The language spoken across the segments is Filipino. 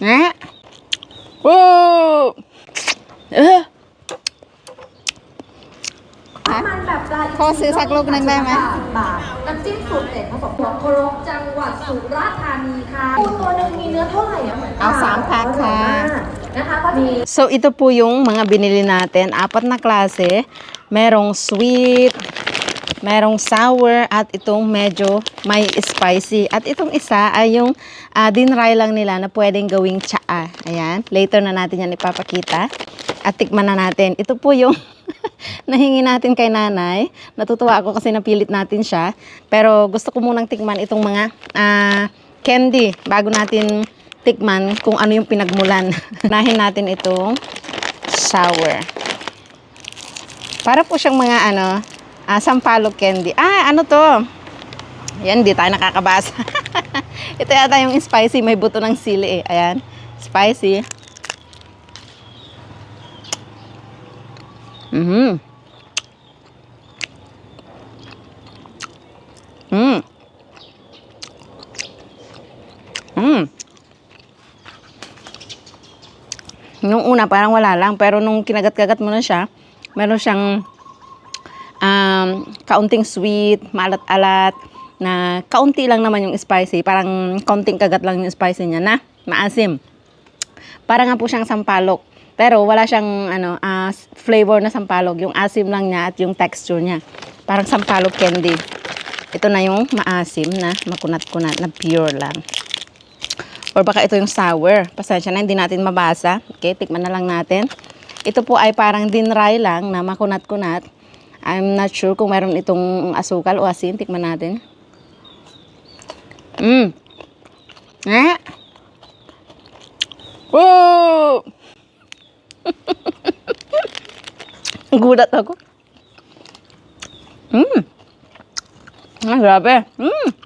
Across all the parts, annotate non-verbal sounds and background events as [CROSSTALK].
Eh? Whoa! Uh. มันแบบปลาขอซื้อสักลูกหนึ่งได้ไหม บาทน้ำจิ้มสูตรเด็ดผสมหัวโครกจังหวัดสุราษฎร์ธานีค่ะปูตัวหนึ่งมีเนื้อเท่าไหร่อะเหมือนเอาสามแพ็คค่ะ นะคะก็มี So, ito po yung mga binili natin. Apat na klase. Merong sweet, merong sour, at itong medyo may spicy. At itong isa ay yung uh, dinry lang nila na pwedeng gawing tsaa. Ayan. Later na natin yan ipapakita. At tikman na natin. Ito po yung [LAUGHS] nahingi natin kay nanay. Natutuwa ako kasi napilit natin siya. Pero gusto ko munang tikman itong mga ah, candy bago natin tikman kung ano yung pinagmulan. [LAUGHS] Nahin natin itong sour. Para po siyang mga ano, ah, sampalok candy. Ah, ano to? Yan, di tayo nakakabasa. [LAUGHS] Ito yata yung spicy, may buto ng sili eh. Ayan, spicy. Mhm. Mm. Mm. Nung una, parang wala lang. Pero nung kinagat-kagat mo na siya, meron siyang kaunting sweet, maalat-alat, na kaunti lang naman yung spicy. Parang kaunting kagat lang yung spicy niya na maasim. Para nga po siyang sampalok. Pero wala siyang ano, ah, flavor na sampalok. Yung asim lang niya at yung texture niya. Parang sampalok candy. Ito na yung maasim na makunat-kunat na pure lang. Or baka ito yung sour. Pasensya na, hindi natin mabasa. Okay, tikman na lang natin. Ito po ay parang dinry lang na makunat-kunat. I'm not sure kung meron itong asukal o asin. Tikman natin. Mmm. Eh? Whoa! [LAUGHS] Gulat ako. Mmm. Ah, grabe. Mmm.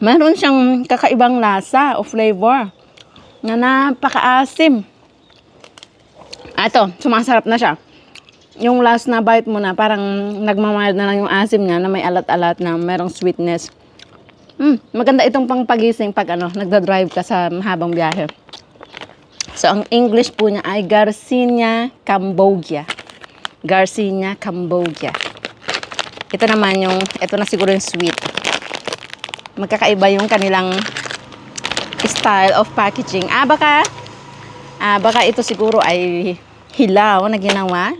Meron siyang kakaibang lasa o flavor na napakaasim. Ito, sumasarap na siya. Yung last na bite mo na, parang nagmamahal na lang yung asim niya na may alat-alat na merong sweetness. Mm, maganda itong pangpagising pag ano, nagda-drive ka sa mahabang biyahe. So, ang English po niya ay Garcinia Cambogia. Garcinia Cambogia. Ito naman yung, ito na siguro yung sweet magkakaiba yung kanilang style of packaging. Ah, baka, ah, baka ito siguro ay hilaw na ginawa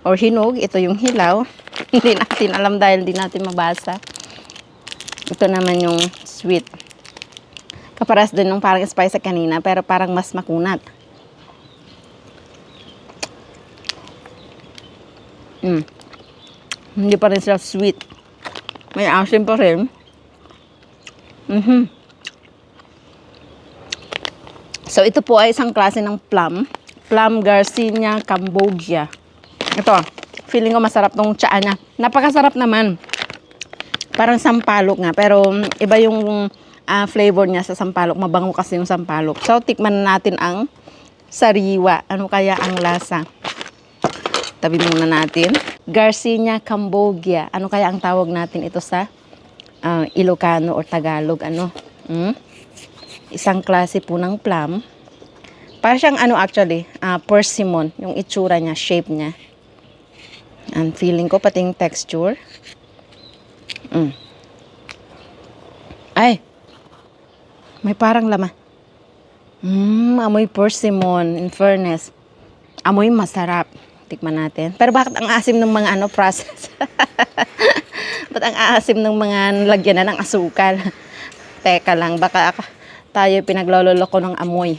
or hinog. Ito yung hilaw. [LAUGHS] hindi natin alam dahil hindi natin mabasa. Ito naman yung sweet. Kaparas din nung parang spice sa kanina, pero parang mas makunat. Mm. Hindi pa rin sila sweet. May asim pa rin. Mhm. So, ito po ay isang klase ng plum. Plum Garcinia Cambogia. Ito, feeling ko masarap tong tsaa niya. Napakasarap naman. Parang sampalok nga, pero mm, iba yung ah, flavor niya sa sampalok. Mabango kasi yung sampalok. So, tikman na natin ang sariwa. Ano kaya ang lasa? Tabi muna natin. Garcinia Cambogia. Ano kaya ang tawag natin ito sa ah, Ilocano or Tagalog? Ano? Hmm? Isang klase po ng plum. Para siyang ano actually, ah, persimmon. Yung itsura niya, shape niya. Ang feeling ko, pati yung texture. Mm. Ay! May parang laman. Mmm, amoy persimmon, in fairness. Amoy masarap. Tikman natin. Pero bakit ang asim ng mga ano process? [LAUGHS] Ba't ang asim ng mga lagyan na ng asukal? [LAUGHS] Teka lang, baka ak- tayo pinaglololoko ng amoy.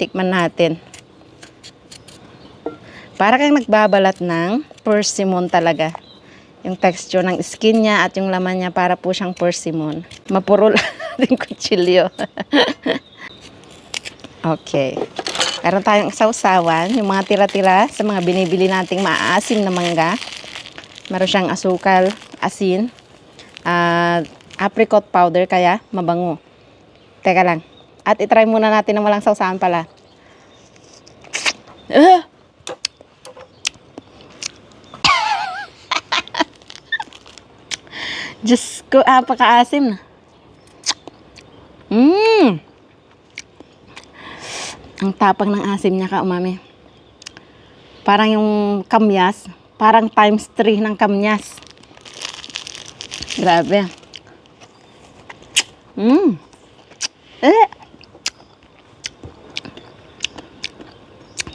Tikman natin. Para kang nagbabalat ng persimmon talaga. Yung texture ng skin niya at yung laman niya para po siyang persimmon. Mapurol [LAUGHS] natin kutsilyo. [LAUGHS] okay. Meron tayong sausawan, yung mga tira-tira sa mga binibili nating maaasim na mangga. Meron siyang asukal, asin, at apricot powder kaya mabango. Teka lang. At itry muna natin na walang sausawan pala. Ah! [LAUGHS] Diyos ko, apakaasim na. Mmm! Ang tapang ng asim niya ka, umami. Parang yung kamyas, parang times 3 ng kamyas. Grabe. Mmm! Eh!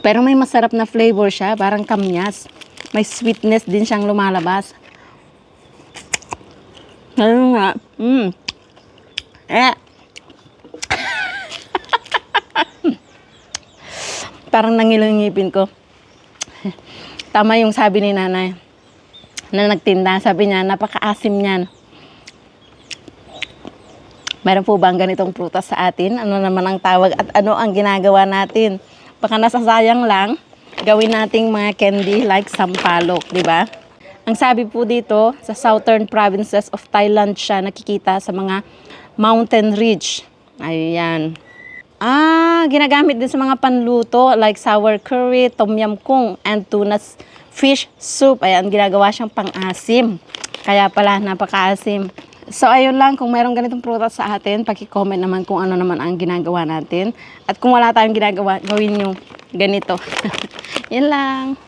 Pero may masarap na flavor siya, parang kamyas. May sweetness din siyang lumalabas. Ano nga? Mm. Eh. [LAUGHS] parang nangilang ngipin ko. Tama yung sabi ni nanay na nagtinda. Sabi niya, napakaasim niyan. Meron po bang ganitong prutas sa atin? Ano naman ang tawag at ano ang ginagawa natin? Baka nasasayang lang, gawin nating mga candy like sampalok, di ba? Ang sabi po dito, sa southern provinces of Thailand siya nakikita sa mga mountain ridge. Ayan. Ah, ginagamit din sa mga panluto like sour curry, tom yum kung, and tuna fish soup. Ayan, ginagawa siyang pang-asim. Kaya pala, napaka-asim. So, ayun lang, kung mayroong ganitong prutas sa atin, paki-comment naman kung ano naman ang ginagawa natin. At kung wala tayong ginagawa, gawin nyo ganito. [LAUGHS] Yan lang.